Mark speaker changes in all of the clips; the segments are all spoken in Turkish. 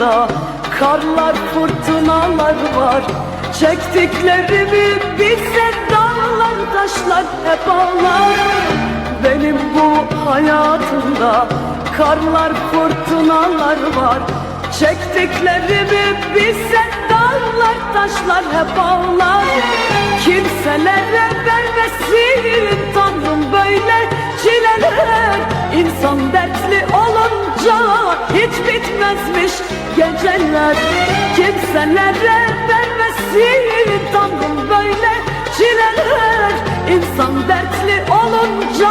Speaker 1: hayatımda Karlar fırtınalar var. Çektiklerimi bilsen dağlar taşlar hep ağlar. Benim bu hayatımda Karlar fırtınalar var. Çektiklerimi bilsen dağlar taşlar hep ağlar. Kimselere vermesin İnsan dertli olunca hiç bitmezmiş geceler. Kimselere vermesin Tanrım böyle çileler. İnsan dertli olunca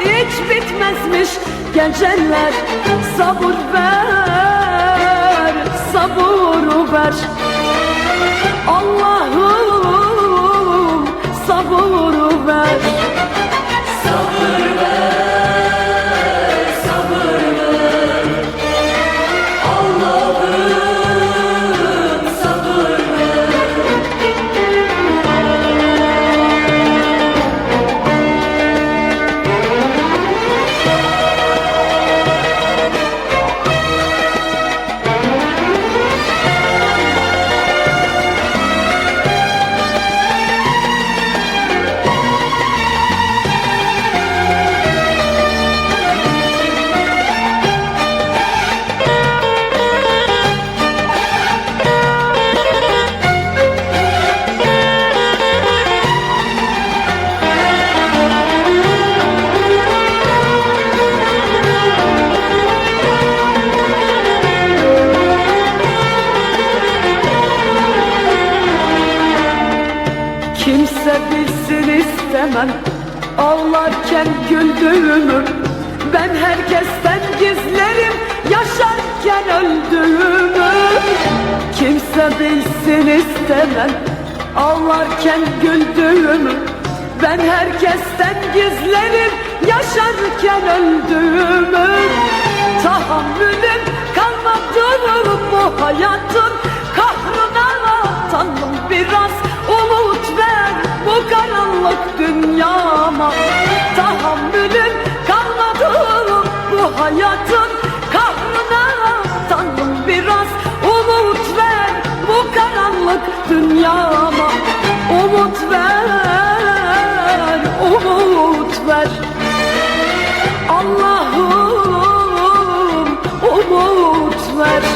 Speaker 1: hiç bitmezmiş geceler. Sabır ver, sabır ver istemem Ağlarken güldüğümü Ben herkesten gizlerim. Yaşarken öldüğümü Kimse bilsin istemem. Ağlarken güldüğümü Ben herkesten gizlerim. Yaşarken öldüğümü Tahammülüm kalmadı bu hayatın kahrına hayatın kahrına Tanrım biraz. Umut ver bu karanlık dünyama. Umut ver, umut ver. Allah'ım umut ver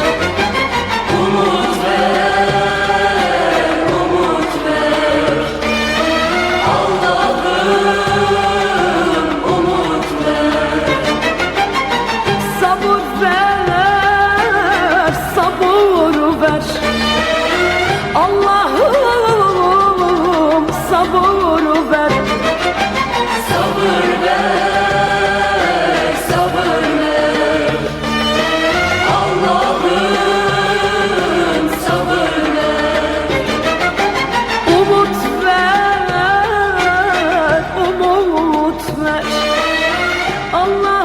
Speaker 1: Allah